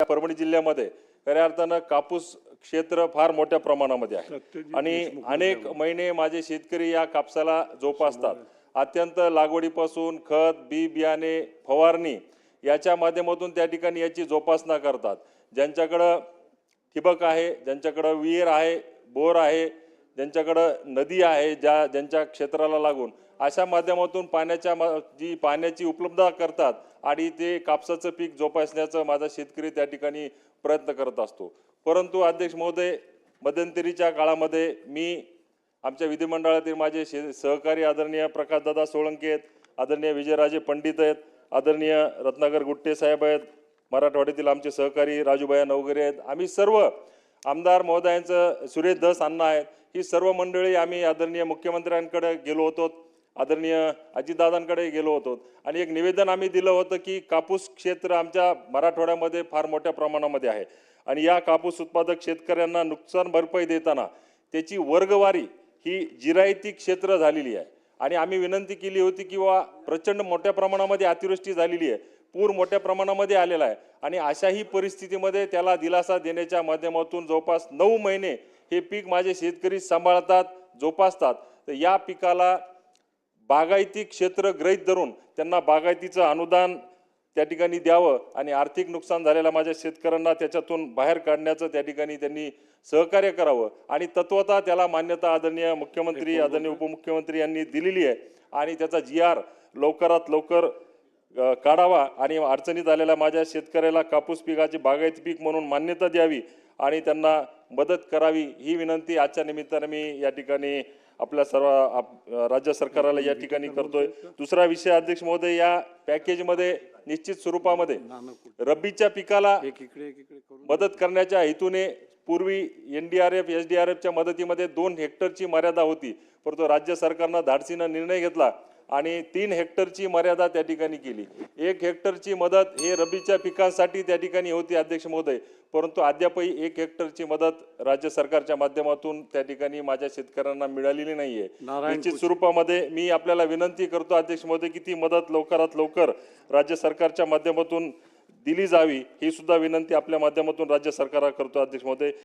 परभणी जिल्ह्यामध्ये खऱ्या अर्थानं कापूस क्षेत्र फार मोठ्या प्रमाणामध्ये आहे. आणि अनेक महिने माझे शेतकरी या कापसाला जोपासतात. अत्यंत लागवडीपासून खत बी बियाणे फवारणी याच्या माध्यमातून त्या ठिकाणी याची जोपासना करतात. ज्यांच्याकडं ठिबक आहे ज्यांच्याकडं विहीर आहे बोर आहे ज्यांच्याकडं नदी आहे ज्या ज्यांच्या क्षेत्राला लागून अशा माध्यमातून पाण्याच्या मा- जी पाण्याची उपलब्धता करतात आणि ते कापसाचं पीक जोपासण्याचं माझा शेतकरी त्या ठिकाणी प्रयत्न करत असतो. परंतु अध्यक्ष महोदय मध्यंतरीच्या काळामध्ये मी आमच्या विधिमंडळातील माझे शे सहकारी आदरणीय प्रकाशदादा सोळंके आहेत आदरणीय विजयराजे पंडित आहेत आदरणीय रत्नाकर गुट्टे साहेब आहेत मराठवाड्यातील आमचे सहकारी राजूभाया नवगरे आहेत. आम्ही सर्व आमदार महोदयांचं सुरेश दस अण्णा आहेत ही सर्व मंडळी आम्ही आदरणीय मुख्यमंत्र्यांकडे गेलो होतो आदरणीय अजितदादांकडे गेलो होतो. आणि एक निवेदन आम्ही दिलं होतं की कापूस क्षेत्र आमच्या मराठवाड्यामध्ये फार मोठ्या प्रमाणामध्ये आहे. आणि या कापूस उत्पादक शेतकऱ्यांना नुकसान भरपाई देताना त्याची वर्गवारी ही जिरायती क्षेत्र झालेली आहे. आणि आम्ही विनंती केली होती की वा प्रचंड मोठ्या प्रमाणामध्ये अतिवृष्टी झालेली आहे. पूर मोठ्या प्रमाणामध्ये आलेला आहे. आणि अशाही परिस्थितीमध्ये त्याला दिलासा देण्याच्या माध्यमातून जवळपास नऊ महिने हे पीक माझे शेतकरी सांभाळतात जोपासतात. तर या पिकाला बागायती क्षेत्र गृहीत धरून त्यांना बागायतीचं अनुदान त्या ठिकाणी द्यावं आणि आर्थिक नुकसान झालेल्या माझ्या शेतकऱ्यांना त्याच्यातून बाहेर काढण्याचं त्या ठिकाणी त्यांनी सहकार्य करावं. आणि तत्वतः त्याला मान्यता आदरणीय मुख्यमंत्री आदरणीय उपमुख्यमंत्री यांनी दिलेली आहे. आणि त्याचा जी आर लवकरात लवकर काढावा आणि अडचणीत आलेल्या माझ्या शेतकऱ्याला कापूस पिकाचे बागायती पीक म्हणून मान्यता द्यावी आणि त्यांना मदत करावी ही विनंती आजच्या निमित्ताने मी या ठिकाणी आपल्या सर्व आप- राज्य सरकारला या ठिकाणी करतोय. दुसरा विषय अध्यक्ष महोदय या पॅकेजमध्ये निश्चित स्वरूपामध्ये रब्बीच्या पिकाला मदत करण्याच्या हेतूने पूर्वी N D R F S D R एफच्या मदतीमध्ये दोन हेक्टरची मर्यादा होती. परंतु राज्य सरकारनं धाडसीनं निर्णय घेतला. आणि तीन हेक्टरची मर्यादा त्या ठिकाणी केली. एक हेक्टरची मदत हे रब्बीच्या पिकांसाठी त्या ठिकाणी होती अध्यक्ष महोदय. परंतु अद्यापही एक हेक्टरची मदत राज्य सरकारच्या माध्यमातून त्या ठिकाणी माझ्या शेतकऱ्यांना मिळालेली नाहीये. निश्चित स्वरूपामध्ये मी आपल्याला विनंती करतो अध्यक्ष महोदय की ती मदत लवकरात लवकर राज्य सरकारच्या माध्यमातून दिली जावी ही सुद्धा विनंती आपल्या माध्यमातून राज्य सरकारला करतो अध्यक्ष महोदय.